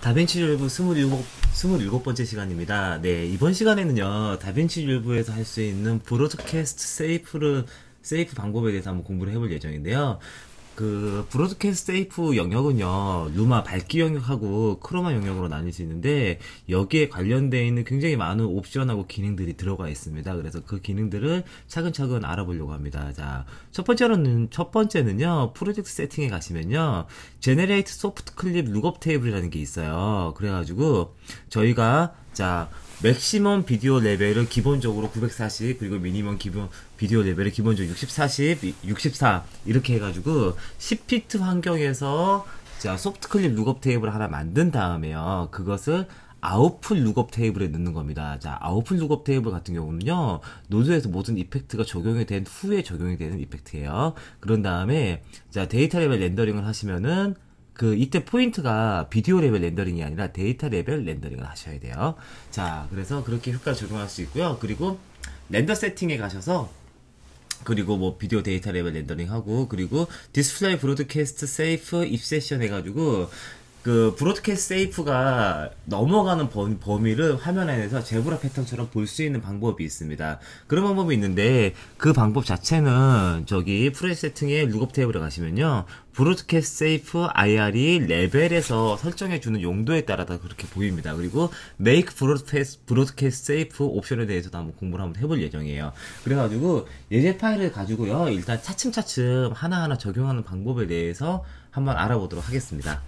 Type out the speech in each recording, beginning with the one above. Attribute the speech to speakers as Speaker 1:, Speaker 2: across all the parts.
Speaker 1: 다빈치 율브 27, 27번째 시간입니다. 네, 이번 시간에는요, 다빈치 율브에서 할 수 있는 브로드캐스트 세이프를, 세이프 방법에 대해서 한번 공부를 해볼 예정인데요. 그, 브로드캐스트 세이프 영역은요, 루마 밝기 영역하고 크로마 영역으로 나뉠 수 있는데, 여기에 관련되어 있는 굉장히 많은 옵션하고 기능들이 들어가 있습니다. 그래서 그 기능들을 차근차근 알아보려고 합니다. 자, 첫 번째로는, 첫 번째는요, 프로젝트 세팅에 가시면요, 제네레이트 소프트 클립 룩업 테이블이라는 게 있어요. 그래가지고, 저희가, 자, 맥시멈 비디오 레벨을 기본적으로 940 그리고 미니멈 기본 비디오 레벨을 기본적으로 60, 40, 64 이렇게 해가지고 10피트 환경에서 자 소프트 클립 룩업 테이블을 하나 만든 다음에요 그것을 아웃풋 룩업 테이블에 넣는 겁니다. 자, 아웃풋 룩업 테이블 같은 경우는요, 노드에서 모든 이펙트가 적용이 된 후에 적용이 되는 이펙트예요. 그런 다음에, 자, 데이터 레벨 렌더링을 하시면은, 그 이때 포인트가 비디오 레벨 렌더링이 아니라 데이터 레벨 렌더링을 하셔야 돼요. 자, 그래서 그렇게 효과 적용할 수 있고요. 그리고 렌더 세팅에 가셔서 그리고 뭐 비디오 데이터 레벨 렌더링 하고 그리고 디스플레이 브로드캐스트 세이프 입세션 해가지고 그 브로드캐스트 세이프가 넘어가는 범, 범위를 화면 안에서 제브라 패턴처럼 볼 수 있는 방법이 있습니다. 그런 방법이 있는데 그 방법 자체는 저기 프레 세팅의 룩업 테이블에 가시면요. 브로드캐스트 세이프 IR이 레벨에서 설정해 주는 용도에 따라 다 그렇게 보입니다. 그리고 make broadcast, broadcast safe 옵션에 대해서도 한번 공부를 한번 해볼 예정이에요. 그래가지고 예제 파일을 가지고요. 일단 차츰차츰 하나하나 적용하는 방법에 대해서 한번 알아보도록 하겠습니다.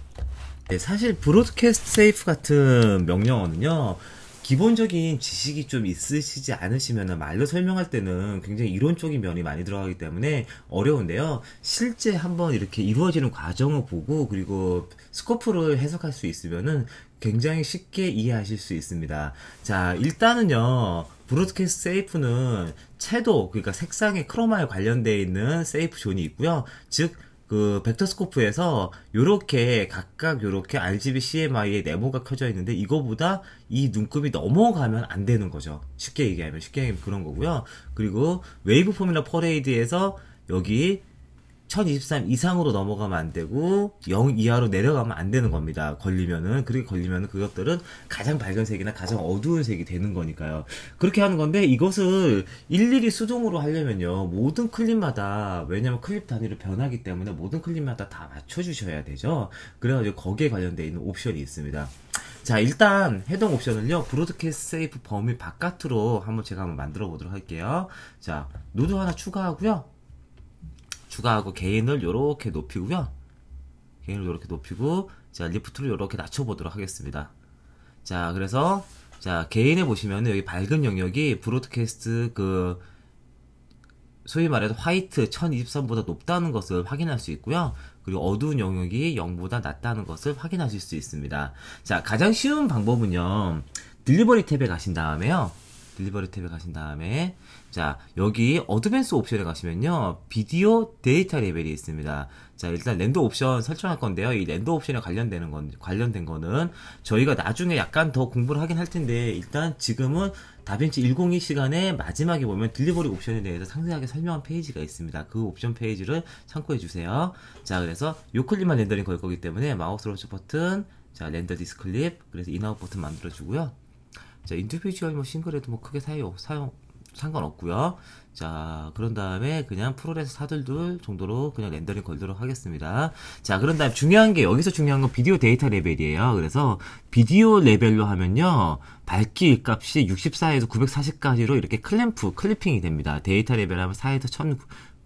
Speaker 1: 네, 사실 브로드캐스트 세이프 같은 명령어는요. 기본적인 지식이 좀 있으시지 않으시면 말로 설명할 때는 굉장히 이론적인 면이 많이 들어가기 때문에 어려운데요. 실제 한번 이렇게 이루어지는 과정을 보고 그리고 스코프를 해석할 수 있으면은 굉장히 쉽게 이해하실 수 있습니다. 자, 일단은요. 브로드캐스트 세이프는 채도, 그러니까 색상의 크로마에 관련되어 있는 세이프 존이 있고요. 즉, 그 벡터스코프에서 요렇게 각각 요렇게 RGB CMI의 네모가 켜져 있는데 이거보다 이 눈금이 넘어가면 안 되는 거죠. 쉽게 얘기하면 쉽게 얘기하면 그런 거고요. 그리고 웨이브 포뮬러 퍼레이드에서 여기 1023 이상으로 넘어가면 안 되고 0 이하로 내려가면 안 되는 겁니다. 걸리면은 그렇게 걸리면은 그것들은 가장 밝은 색이나 가장 어두운 색이 되는 거니까요. 그렇게 하는 건데 이것을 일일이 수동으로 하려면요 모든 클립마다 왜냐면 클립 단위로 변하기 때문에 모든 클립마다 다 맞춰 주셔야 되죠. 그래 가지고 거기에 관련되어 있는 옵션이 있습니다. 자 일단 해당 옵션을요 브로드캐스트 세이프 범위 바깥으로 한번 제가 한번 만들어 보도록 할게요. 자 노드 하나 추가하고요. 추가하고 개인을 이렇게 높이고요. 개인을 이렇게 높이고 자 리프트를 이렇게 낮춰보도록 하겠습니다. 자 그래서 자 개인에 보시면 여기 밝은 영역이 브로드캐스트 그 소위 말해서 화이트 1023보다 높다는 것을 확인할 수 있고요. 그리고 어두운 영역이 0보다 낮다는 것을 확인하실 수 있습니다. 자 가장 쉬운 방법은요. 딜리버리 탭에 가신 다음에요. 딜리버리 탭에 가신 다음에 자 여기 어드밴스 옵션에 가시면요 비디오 데이터 레벨이 있습니다. 자 일단 랜더 옵션 설정할 건데요. 이 랜더 옵션에 관련되는 건 관련된 거는 저희가 나중에 약간 더 공부를 하긴 할 텐데 일단 지금은 다빈치 102 시간에 마지막에 보면 딜리버리 옵션에 대해서 상세하게 설명한 페이지가 있습니다. 그 옵션 페이지를 참고해 주세요. 자 그래서 요 클립만 렌더링 걸 거기 때문에 마우스 오른쪽 버튼 자 렌더 디스클립 그래서 인아웃 버튼 만들어 주고요 자, 인디비주얼 뭐 싱글에도 뭐 크게 사용, 사용, 상관없고요 자, 그런 다음에 그냥 프로레스 사들둘 정도로 그냥 렌더링 걸도록 하겠습니다. 자, 그런 다음 중요한 게 여기서 중요한 건 비디오 데이터 레벨이에요. 그래서 비디오 레벨로 하면요. 밝기 값이 64에서 940까지로 이렇게 클램프, 클리핑이 됩니다. 데이터 레벨 하면 4에서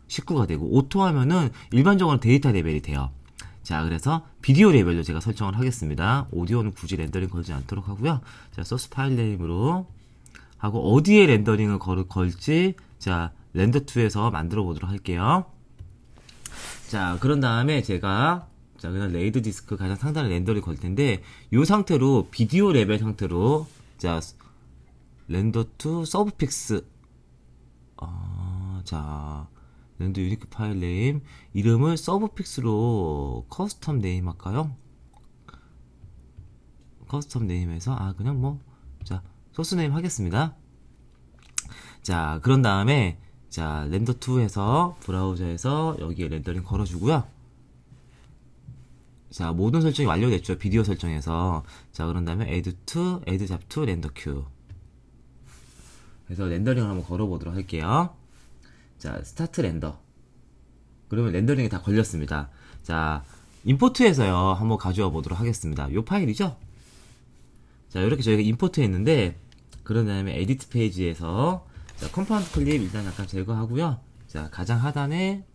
Speaker 1: 1019가 되고 오토 하면은 일반적으로 데이터 레벨이 돼요. 자, 그래서 비디오 레벨로 제가 설정을 하겠습니다. 오디오는 굳이 렌더링 걸지 않도록 하고요. 자, 소스 파일 네임으로 하고 어디에 렌더링을 걸, 걸지 자, 렌더2에서 만들어 보도록 할게요. 자, 그런 다음에 제가 자, 그냥 레이드 디스크 가장 상단에 렌더링 걸 텐데 이 상태로 비디오 레벨 상태로 자, 렌더2 서브픽스 어, 자, 랜드 유니크 파일 네임 이름을 서브픽스로 커스텀 네임 할까요? 커스텀 네임에서 아 그냥 뭐 자 소스 네임 하겠습니다. 자 그런 다음에 자 렌더 2에서 브라우저에서 여기에 렌더링 걸어주고요. 자, 모든 설정이 완료됐죠. 비디오 설정에서. 자, 그런 다음에 add to, add 잡 to, render. 그래서 렌더링을 한번 걸어보도록 할게요. 자, 스타트 렌더. 그러면 렌더링이 다 걸렸습니다. 자, 임포트에서요. 한번 가져와 보도록 하겠습니다. 요 파일이죠? 자, 이렇게 저희가 임포트 했는데, 그런 다음에 에디트 페이지에서, 자, 컴파운드 클립 일단 약간 제거하고요. 자, 가장 하단에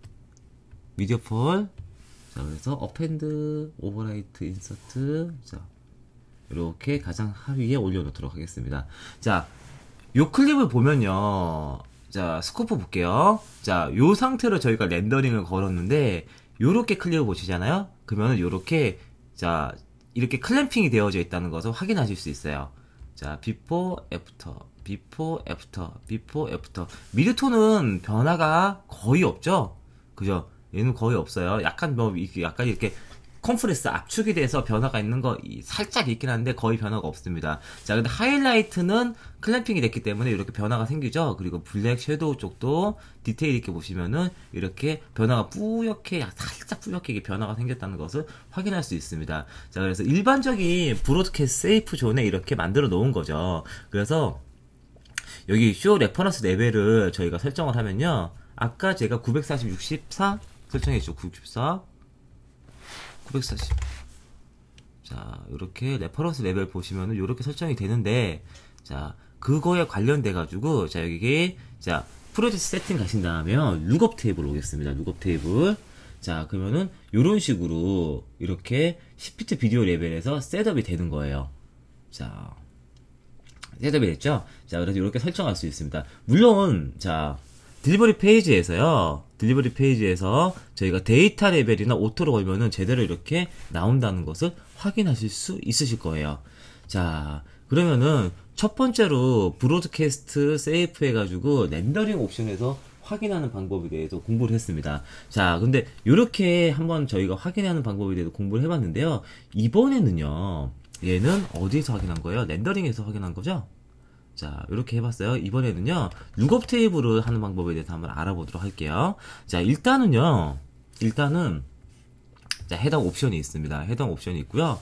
Speaker 1: 미디어 폴, 자, 그래서 어펜드, 오버라이트, 인서트, 자, 이렇게 가장 하위에 올려놓도록 하겠습니다. 자, 요 클립을 보면요. 자, 스코프 볼게요. 자, 요 상태로 저희가 렌더링을 걸었는데, 요렇게 클립을 보시잖아요? 그러면은 요렇게, 자, 이렇게 클램핑이 되어져 있다는 것을 확인하실 수 있어요. 자, before, after, before, after, before, after. 미드톤은 변화가 거의 없죠? 그죠? 얘는 거의 없어요. 약간 뭐, 약간 이렇게 컴프레스 압축이 돼서 변화가 있는 거 살짝 있긴 한데 거의 변화가 없습니다. 자, 근데 하이라이트는 클램핑이 됐기 때문에 이렇게 변화가 생기죠. 그리고 블랙 섀도우 쪽도 디테일 있게 보시면은 이렇게 변화가 뿌옇게 살짝 뿌옇게 변화가 생겼다는 것을 확인할 수 있습니다. 자, 그래서 일반적인 브로드캐스트 세이프 존에 이렇게 만들어 놓은 거죠. 그래서 여기 쇼 레퍼런스 레벨을 저희가 설정을 하면요. 아까 제가 940, 64 설정했죠. 94 940. 자, 이렇게 레퍼런스 레벨 보시면은 이렇게 설정이 되는데, 자, 그거에 관련돼 가지고, 자, 여기, 자, 프로젝트 세팅 가신 다음에, 룩업 테이블 오겠습니다. 룩업 테이블. 자, 그러면은, 이런 식으로, 이렇게, 10비트 비디오 레벨에서 셋업이 되는 거예요. 자, 셋업이 됐죠? 자, 그래서 이렇게 설정할 수 있습니다. 물론, 자, 딜리버리 페이지에서요. 딜리버리 페이지에서 저희가 데이터 레벨이나 오토로 걸면은 제대로 이렇게 나온다는 것을 확인하실 수 있으실 거예요. 자, 그러면은 첫 번째로 브로드캐스트 세이프 해가지고 렌더링 옵션에서 확인하는 방법에 대해서 공부를 했습니다. 자, 근데 이렇게 한번 저희가 확인하는 방법에 대해서 공부를 해봤는데요. 이번에는요, 얘는 어디에서 확인한 거예요? 렌더링에서 확인한 거죠? 자, 이렇게 해봤어요. 이번에는요, 룩업 테이블을 하는 방법에 대해서 한번 알아보도록 할게요. 자, 일단은요, 일단은, 자, 해당 옵션이 있습니다. 해당 옵션이 있고요.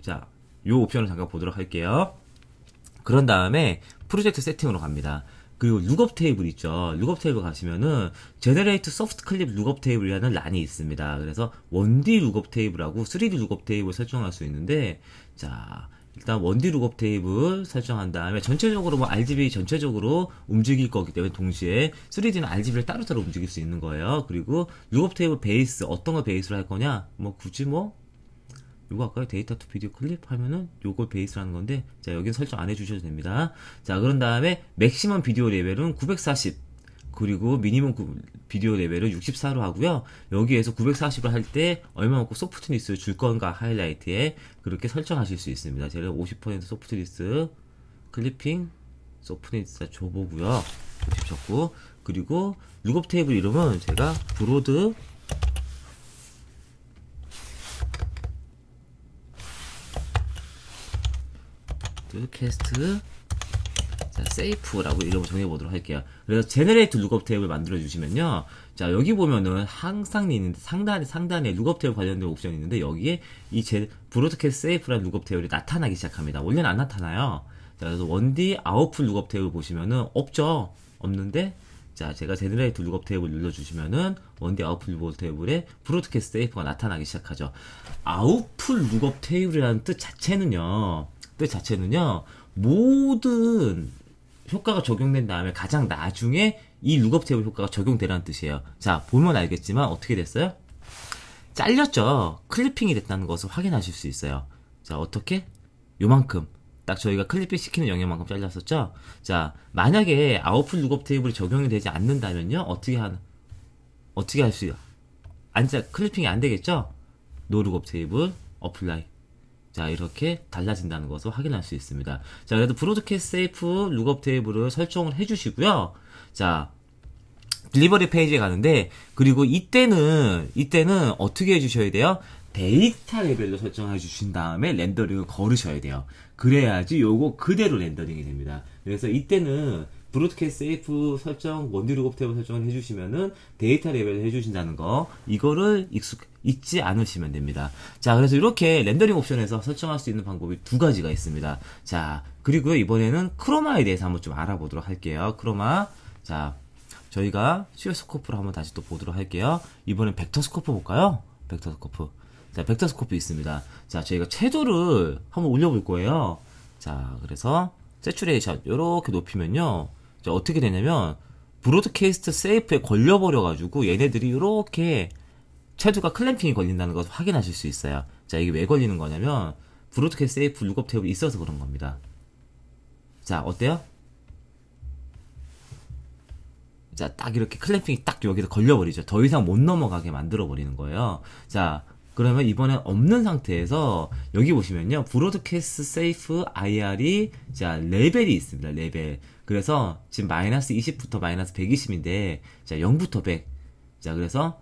Speaker 1: 자, 요 옵션을 잠깐 보도록 할게요. 그런 다음에 프로젝트 세팅으로 갑니다. 그리고 룩업 테이블 있죠. 룩업 테이블 가시면은 제네레이트 소프트 클립 룩업 테이블이라는 란이 있습니다. 그래서 1D 룩업 테이블하고 3D 룩업 테이블 설정할 수 있는데 자, 일단 원디 룩업 테이블 설정한 다음에 전체적으로 뭐 RGB 전체적으로 움직일 거기 때문에 동시에 3D는 RGB를 따로따로 움직일 수 있는 거예요. 그리고 룩업 테이블 베이스 어떤 걸 베이스로 할 거냐? 뭐 굳이 뭐 요거 아까 데이터 투 비디오 클립 하면은 요걸 베이스라는 건데 자 여기는 설정 안 해주셔도 됩니다. 자 그런 다음에 맥시멈 비디오 레벨은 940 그리고 미니멈 비디오 레벨을 64로 하고요. 여기에서 940을 할때 얼마만큼 소프트니스 줄 건가 하이라이트에 그렇게 설정하실 수 있습니다. 제가 50% 소프트니스 클리핑 소프트니스 줘보고요. 50 쳤고 그리고 룩업 테이블 이름은 제가 브로드 캐스트 자, 세이프라고 이름을 정해보도록 할게요. 그래서 제네레이트 룩업 테이블 만들어 주시면요. 자, 여기 보면은 항상 있는데 상단에, 상단에 룩업 테이블 관련된 옵션이 있는데 여기에 이 제, 브로드캐스트 세이프라는 룩업 테이블이 나타나기 시작합니다. 원래는 안 나타나요. 자, 그래서 원디 아웃풋 룩업 테이블 보시면은 없죠? 없는데 자, 제가 제네레이트 룩업 테이블 눌러주시면은 원디 아웃풋 룩업 테이블에 브로드캐스트 세이프가 나타나기 시작하죠. 아웃풋 룩업 테이블이라는 뜻 자체는요, 뜻 자체는요, 모든 효과가 적용된 다음에 가장 나중에 이 룩업 테이블 효과가 적용되라는 뜻이에요. 자, 보면 알겠지만 어떻게 됐어요? 잘렸죠? 클리핑이 됐다는 것을 확인하실 수 있어요. 자, 어떻게? 요만큼. 딱 저희가 클리핑 시키는 영역만큼 잘렸었죠? 자, 만약에 아웃풋 룩업 테이블이 적용이 되지 않는다면요? 어떻게 하, 어떻게 할 수, 안, 클리핑이 안 되겠죠? 노 룩업 테이블, 어플라이. 자, 이렇게 달라진다는 것을 확인할 수 있습니다. 자, 그래도 브로드캐스트 세이프 룩업 테이블을 설정을 해주시고요. 자, 딜리버리 페이지에 가는데, 그리고 이때는, 이때는 어떻게 해주셔야 돼요? 데이터 레벨로 설정해 주신 다음에 렌더링을 걸으셔야 돼요. 그래야지 요거 그대로 렌더링이 됩니다. 그래서 이때는 브로드캐스트 세이프 설정, 원디 룩업 탭을 설정을 해주시면은 데이터 레벨을 해주신다는 거, 이거를 익숙, 잊지 않으시면 됩니다. 자, 그래서 이렇게 렌더링 옵션에서 설정할 수 있는 방법이 두 가지가 있습니다. 자, 그리고요, 이번에는 크로마에 대해서 한번 좀 알아보도록 할게요. 크로마. 자, 저희가 시어스코프를 한번 다시 또 보도록 할게요. 이번엔 벡터 스코프 볼까요? 벡터 스코프. 자, 벡터 스코프 있습니다. 자, 저희가 채도를 한번 올려볼 거예요. 자, 그래서 세츄레이션 요렇게 높이면요. 자, 어떻게 되냐면 브로드캐스트 세이프에 걸려버려가지고 얘네들이 요렇게 채도가 클램핑이 걸린다는 것을 확인하실 수 있어요. 자, 이게 왜 걸리는 거냐면 브로드캐스트 세이프 룩업 탭이 있어서 그런 겁니다. 자, 어때요? 자, 딱 이렇게 클램핑이 딱 여기서 걸려버리죠. 더 이상 못 넘어가게 만들어버리는 거예요. 자, 그러면 이번엔 없는 상태에서 여기 보시면요. 브로드캐스트 세이프 IR이 자, 레벨이 있습니다. 레벨. 그래서 지금 마이너스 20부터 마이너스 120인데 자, 0부터 100. 자, 그래서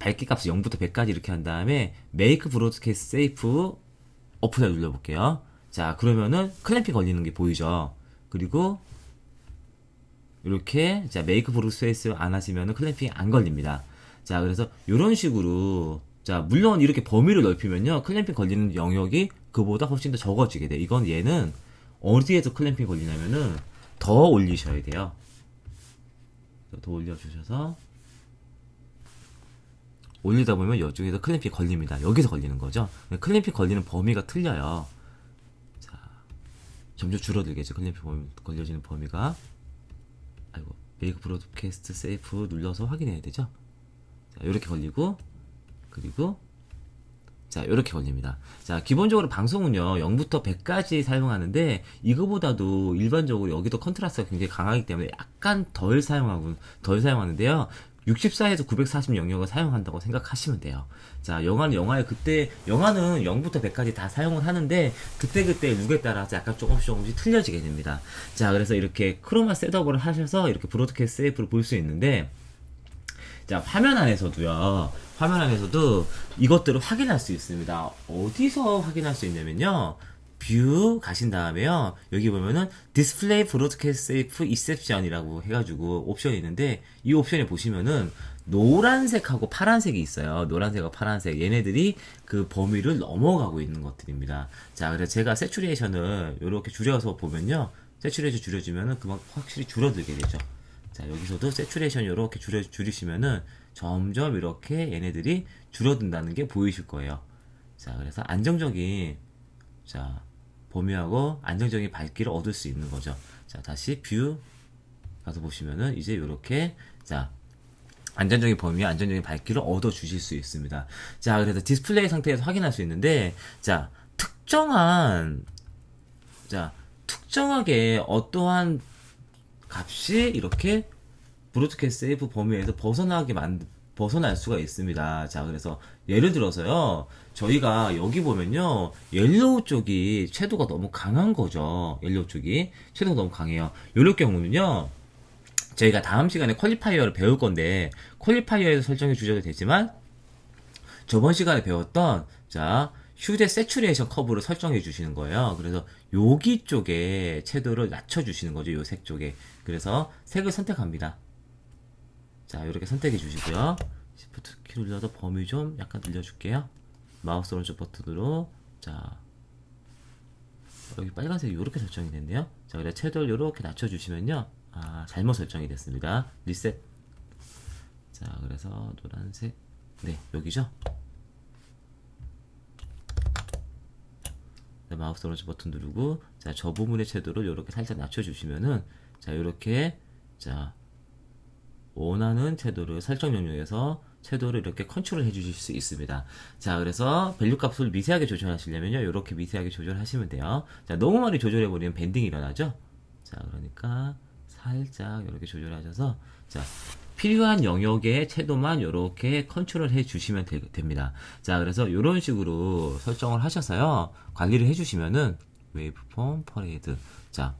Speaker 1: 밝기 값을 0부터 100까지 이렇게 한 다음에 메이크 브로드캐스트 세이프 어플을 눌러 볼게요. 자, 그러면은 클램핑 걸리는 게 보이죠. 그리고 이렇게 자 메이크 브로드캐스트 안 하시면은 클램핑이 안 걸립니다. 자, 그래서 이런 식으로 자, 물론 이렇게 범위를 넓히면요. 클램핑 걸리는 영역이 그보다 훨씬 더 적어지게 돼. 이건 얘는 어디에서 클램핑 걸리냐면은 더 올리셔야 돼요. 더 올려주셔서 올리다 보면 이쪽에서 클램핑 걸립니다. 여기서 걸리는 거죠. 클램핑 걸리는 범위가 틀려요. 자, 점점 줄어들겠죠. 클램핑 범위, 걸려지는 범위가. 아이고, 메이크 브로드캐스트 세이프 눌러서 확인해야 되죠. 자, 이렇게 걸리고 그리고 자 이렇게 걸립니다. 자 기본적으로 방송은요 0부터 100까지 사용하는데 이거보다도 일반적으로 여기도 컨트라스가 굉장히 강하기 때문에 약간 덜 사용하고 덜 사용하는데요. 64에서 940 영역을 사용한다고 생각하시면 돼요. 자, 영화는 영화에 그때, 영화는 0부터 100까지 다 사용을 하는데, 그때그때 룩에 따라서 약간 조금씩 조금씩 틀려지게 됩니다. 자, 그래서 이렇게 크로마 셋업을 하셔서 이렇게 브로드캐스트 세이프를 볼 수 있는데, 자, 화면 안에서도요, 화면 안에서도 이것들을 확인할 수 있습니다. 어디서 확인할 수 있냐면요. 뷰 가신 다음에요. 여기 보면은 디스플레이 브로드캐스트 세이프 이셉션이라고 해가지고 옵션이 있는데 이 옵션에 보시면은 노란색하고 파란색이 있어요. 노란색하고 파란색. 얘네들이 그 범위를 넘어가고 있는 것들입니다. 자, 그래서 제가 세츄레이션을 이렇게 줄여서 보면요. 세츄레이션 줄여주면은 그만 확실히 줄어들게 되죠. 자, 여기서도 세츄레이션 이렇게 줄여, 줄이시면은 점점 이렇게 얘네들이 줄어든다는 게 보이실 거예요. 자, 그래서 안정적인, 자, 범위하고 안정적인 밝기를 얻을 수 있는 거죠. 자, 다시 뷰 가서 보시면은 이제 이렇게, 자, 안정적인 범위, 안정적인 밝기를 얻어 주실 수 있습니다. 자, 그래서 디스플레이 상태에서 확인할 수 있는데, 자, 특정한, 자, 특정하게 어떠한 값이 이렇게 브로드캐스트 세이프 범위에서 벗어나게 만 벗어날 수가 있습니다. 자, 그래서 예를 들어서요. 저희가 여기 보면요. 옐로우 쪽이 채도가 너무 강한 거죠. 옐로우 쪽이 채도가 너무 강해요. 요럴 경우는요. 저희가 다음 시간에 퀄리파이어를 배울 건데 퀄리파이어에서 설정해 주셔도 되지만 저번 시간에 배웠던 자 휴대 세츄레이션 커브를 설정해 주시는 거예요. 그래서 여기 쪽에 채도를 낮춰 주시는 거죠. 요 색 쪽에. 그래서 색을 선택합니다. 자, 이렇게 선택해 주시고요. Shift 키 눌러서 범위 좀 약간 늘려줄게요. 마우스 오른쪽 버튼으로 자 여기 빨간색이 이렇게 설정이 됐네요. 자, 그래 채도를 이렇게 낮춰주시면요. 아, 잘못 설정이 됐습니다. 리셋. 자, 그래서 노란색. 네, 여기죠. 마우스 오른쪽 버튼 누르고 자, 저 부분의 채도를 이렇게 살짝 낮춰주시면은 자, 이렇게 자 원하는 채도를 설정 영역에서 채도를 이렇게 컨트롤 해주실 수 있습니다. 자, 그래서 밸류 값을 미세하게 조절하시려면요, 이렇게 미세하게 조절하시면 돼요. 자, 너무 많이 조절해버리면 밴딩이 일어나죠? 자, 그러니까 살짝 이렇게 조절하셔서, 자, 필요한 영역의 채도만 이렇게 컨트롤 해 주시면 되, 됩니다. 자, 그래서 이런 식으로 설정을 하셔서요, 관리를 해 주시면은, 웨이브폼 퍼레이드. 자,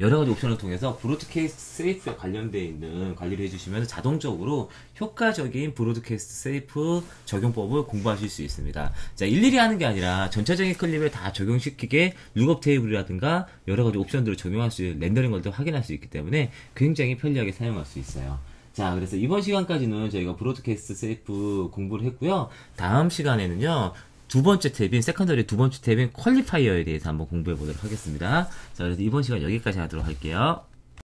Speaker 1: 여러 가지 옵션을 통해서 브로드캐스트 세이프에 관련되어 있는 관리를 해주시면 자동적으로 효과적인 브로드캐스트 세이프 적용법을 공부하실 수 있습니다. 자, 일일이 하는 게 아니라 전체적인 클립에 다 적용시키게 룩업 테이블이라든가 여러 가지 옵션들을 적용할 수, 렌더링 걸도 확인할 수 있기 때문에 굉장히 편리하게 사용할 수 있어요. 자, 그래서 이번 시간까지는 저희가 브로드캐스트 세이프 공부를 했고요. 다음 시간에는요. 두 번째 탭인 세컨더리 두 번째 탭인 퀄리파이어에 대해서 한번 공부해 보도록 하겠습니다. 자, 그래서 이번 시간 여기까지 하도록 할게요.